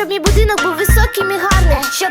щоб мій будинок був високий, і гарним. Щоб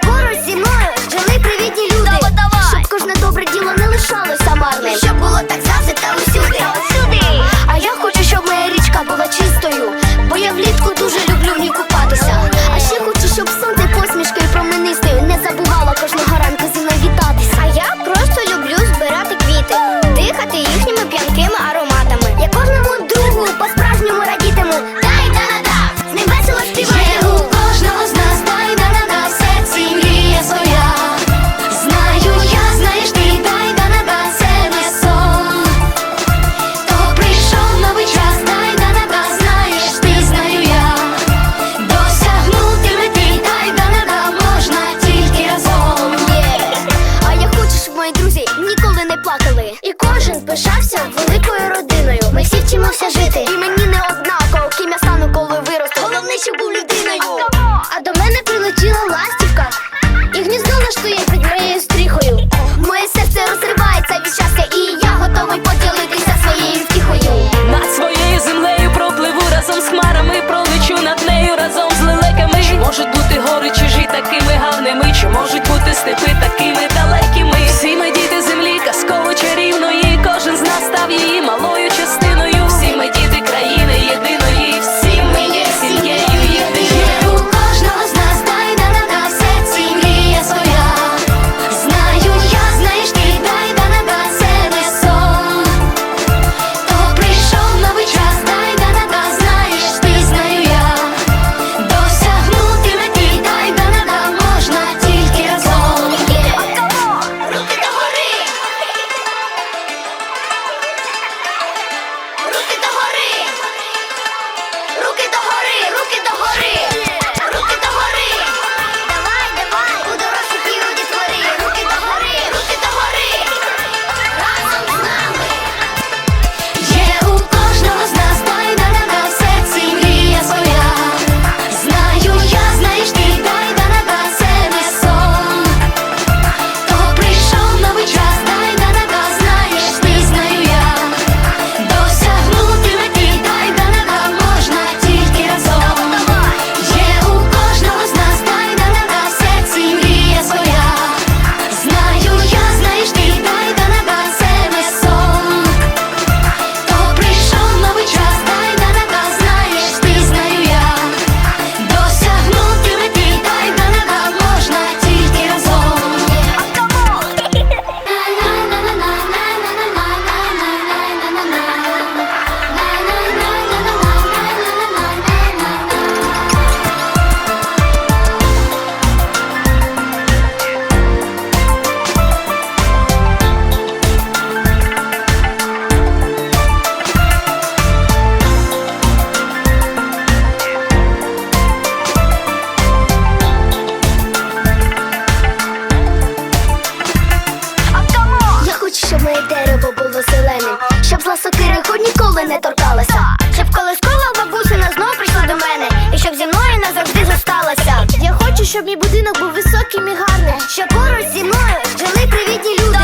щоб мій будинок був високим і гарний, Щоб поруч зі мною жили привітні люди.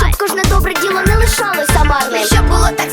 Щоб кожне добре діло не лишалося марним. Щоб було так